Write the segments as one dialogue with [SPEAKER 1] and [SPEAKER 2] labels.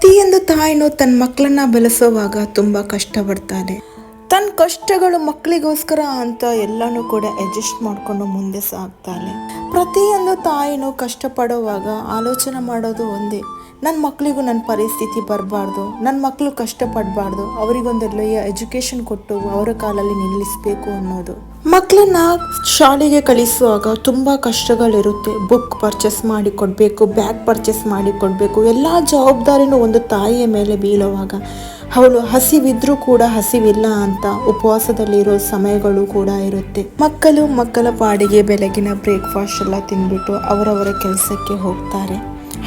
[SPEAKER 1] ಪ್ರತಿಯೊಂದು ತಾಯಿನೂ ತನ್ನ ಮಕ್ಕಳನ್ನ ಬೆಳೆಸೋವಾಗ ತುಂಬ ಕಷ್ಟಪಡ್ತಾರೆ ತನ್ನ ಕಷ್ಟಗಳು ಮಕ್ಕಳಿಗೋಸ್ಕರ ಅಂತ ಎಲ್ಲನೂ ಕೂಡ ಅಡ್ಜಸ್ಟ್ ಮಾಡಿಕೊಂಡು ಮುಂದೆ ಸಾಗ್ತಾಳೆ. ಪ್ರತಿಯೊಂದು ತಾಯಿನೂ ಕಷ್ಟಪಡುವಾಗ ಆಲೋಚನೆ ಮಾಡೋದು ಒಂದೇ. ನನ್ನ ಮಕ್ಕಳಿಗೂ ನನ್ನ ಪರಿಸ್ಥಿತಿ ಬರಬಾರ್ದು ನನ್ನ ಮಕ್ಕಳು ಕಷ್ಟಪಡಬಾರ್ದು ಅವರಿಗೊಂದೆಲ್ಲ ಎಜುಕೇಷನ್ ಕೊಟ್ಟು ಅವರ ಕಾಲಲ್ಲಿ ನಿಲ್ಲಿಸಬೇಕು ಅನ್ನೋದು. ಮಕ್ಕಳನ್ನ ಶಾಲೆಗೆ ಕಳಿಸುವಾಗ ತುಂಬ ಕಷ್ಟಗಳಿರುತ್ತೆ. ಬುಕ್ ಪರ್ಚೇಸ್ ಮಾಡಿ ಕೊಡಬೇಕು ಬ್ಯಾಗ್ ಪರ್ಚೇಸ್ ಮಾಡಿ ಕೊಡಬೇಕು, ಎಲ್ಲ ಜವಾಬ್ದಾರಿನೂ ಒಂದು ತಾಯಿಯ ಮೇಲೆ ಬೀಳುವಾಗ. ಅವಳು ಹಸಿವಿದ್ರೂ ಕೂಡ ಹಸಿವಿಲ್ಲ ಅಂತ ಉಪವಾಸದಲ್ಲಿರೋ ಸಮಯಗಳು ಕೂಡ ಇರುತ್ತೆ. ಮಕ್ಕಳು ಮಕ್ಕಳ ಪಾಡಿಗೆ ಬೆಳಗಿನ ಬ್ರೇಕ್ಫಾಸ್ಟ್ ಎಲ್ಲ ತಿಂದ್ಬಿಟ್ಟು ಅವರವರ ಕೆಲಸಕ್ಕೆ ಹೋಗ್ತಾರೆ.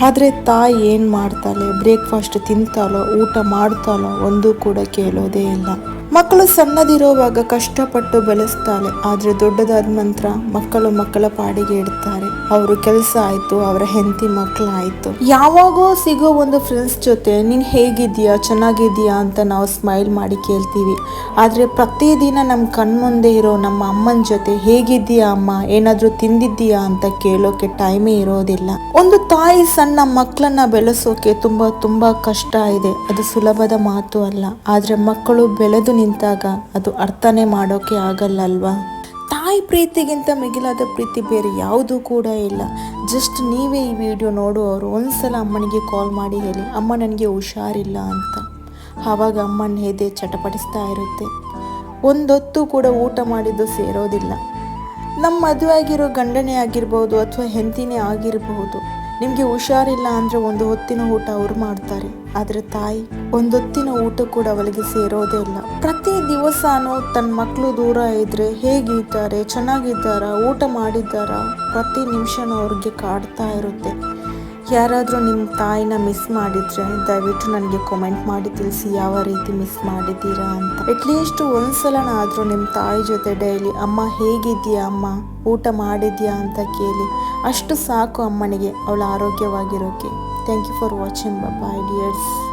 [SPEAKER 1] ಆದರೆ ತಾಯಿ ಏನು ಮಾಡ್ತಾಳೆ? ಬ್ರೇಕ್ಫಾಸ್ಟ್ ತಿಂತಾಳೋ, ಊಟ ಮಾಡ್ತಾಳೋ ಒಂದು ಕೂಡ ಕೇಳೋದೇ ಇಲ್ಲ. ಮಕ್ಕಳು ಸಣ್ಣದಿರುವಾಗ ಕಷ್ಟಪಟ್ಟು ಬೆಳೆಸ್ತಾಳೆ. ಆದರೆ ದೊಡ್ಡದಾದ ನಂತರ ಮಕ್ಕಳು ಮಕ್ಕಳ ಪಾಡಿಗೆ ಇಡ್ತಾರೆ. ಅವರು ಕೆಲಸ ಆಯಿತು, ಅವರ ಹೆಂಡತಿ ಮಕ್ಕಳಾಯಿತು ಯಾವಾಗೋ ಸಿಗೋ ಒಂದು ಫ್ರೆಂಡ್ಸ್ ಜೊತೆ ನೀನು ಹೇಗಿದ್ದೀಯಾ ಚೆನ್ನಾಗಿದ್ಯಾ ಅಂತ ನಾವು ಸ್ಮೈಲ್ ಮಾಡಿ ಕೇಳ್ತೀವಿ. ಆದರೆ ಪ್ರತಿದಿನ ನಮ್ಮ ಕಣ್ಮುಂದೆ ಇರೋ ನಮ್ಮ ಅಮ್ಮನ ಜೊತೆ ಹೇಗಿದ್ದೀಯಾ ಅಮ್ಮ, ಏನಾದರೂ ತಿಂದಿದ್ದೀಯಾ ಅಂತ ಕೇಳೋಕೆ ಟೈಮೇ ಇರೋದಿಲ್ಲ. ಒಂದು ತಾಯಿ ಸಣ್ಣ ಮಕ್ಕಳನ್ನ ಬೆಳೆಸೋಕೆ ತುಂಬ ತುಂಬ ಕಷ್ಟ ಇದೆ. ಅದು ಸುಲಭದ ಮಾತು ಅಲ್ಲ. ಆದರೆ ಮಕ್ಕಳು ಬೆಳೆದು ನಿಂತಾಗ ಅದು ಅರ್ಥನೇ ಮಾಡೋಕೆ ಆಗಲ್ಲ ಅಲ್ವಾ ತಾಯಿ ಪ್ರೀತಿಗಿಂತ ಮಿಗಿಲಾದ ಪ್ರೀತಿ ಬೇರೆ ಯಾವುದೂ ಕೂಡ ಇಲ್ಲ. ಜಸ್ಟ್ ನೀವೇ ಈ ವಿಡಿಯೋ ನೋಡುವವರು ಒಂದ್ಸಲ ಅಮ್ಮನಿಗೆ ಕಾಲ್ ಮಾಡಿ ಹೇಳಿ. ಅಮ್ಮ ನನಗೆ ಹುಷಾರಿಲ್ಲ ಅಂತ. ಆವಾಗ ಅಮ್ಮನ ಎದೆ ಚಟಪಡಿಸ್ತಾ ಇರುತ್ತೆ. ಒಂದೊತ್ತು ಕೂಡ ಊಟ ಮಾಡಿದ್ದು ಸೇರೋದಿಲ್ಲ. ನಮ್ಮ ಮದುವೆ ಆಗಿರೋ ಗಂಡನೇ ಆಗಿರ್ಬೋದು ಅಥವಾ ಹೆಂಡತಿನೇ ಆಗಿರಬಹುದು ನಿಮಗೆ ಹುಷಾರಿಲ್ಲ ಅಂದರೆ ಒಂದು ಹೊತ್ತಿನ ಊಟ ಅವರು ಮಾಡ್ತಾರೆ. ಆದರೆ ತಾಯಿ ಒಂದೊತ್ತಿನ ಊಟ ಕೂಡ ಅವಳಿಗೆ ಸೇರೋದೇ ಇಲ್ಲ. ಪ್ರತಿ ದಿವಸನೂ ತನ್ನ ಮಕ್ಕಳು ದೂರ ಇದ್ರೆ ಹೇಗಿದ್ದಾರೆ, ಚೆನ್ನಾಗಿದ್ದಾರಾ, ಊಟ ಮಾಡಿದ್ದಾರಾ, ಪ್ರತಿ ನಿಮಿಷನೂ ಅವ್ರಿಗೆ ಕಾಡ್ತಾ ಇರುತ್ತೆ. ಯಾರಾದರೂ ನಿಮ್ಮ ತಾಯಿನ ಮಿಸ್ ಮಾಡಿದರೆ, ದಯವಿಟ್ಟು ನನಗೆ ಕಮೆಂಟ್ ಮಾಡಿ ತಿಳಿಸಿ ಯಾವ ರೀತಿ ಮಿಸ್ ಮಾಡಿದ್ದೀರಾ ಅಂತ. ಅಟ್ಲೀಸ್ಟ್ ಒಂದ್ಸಲನಾದರೂ ನಿಮ್ಮ ತಾಯಿ ಜೊತೆ ಡೈಲಿ ಅಮ್ಮ ಹೇಗಿದ್ದೀಯಾ ಅಮ್ಮ? ಊಟ ಮಾಡಿದ್ಯಾ? ಅಂತ ಕೇಳಿ. ಅಷ್ಟು ಸಾಕು ಅಮ್ಮನಿಗೆ ಅವಳು ಆರೋಗ್ಯವಾಗಿರೋಕೆ. Thank you for watching bye dears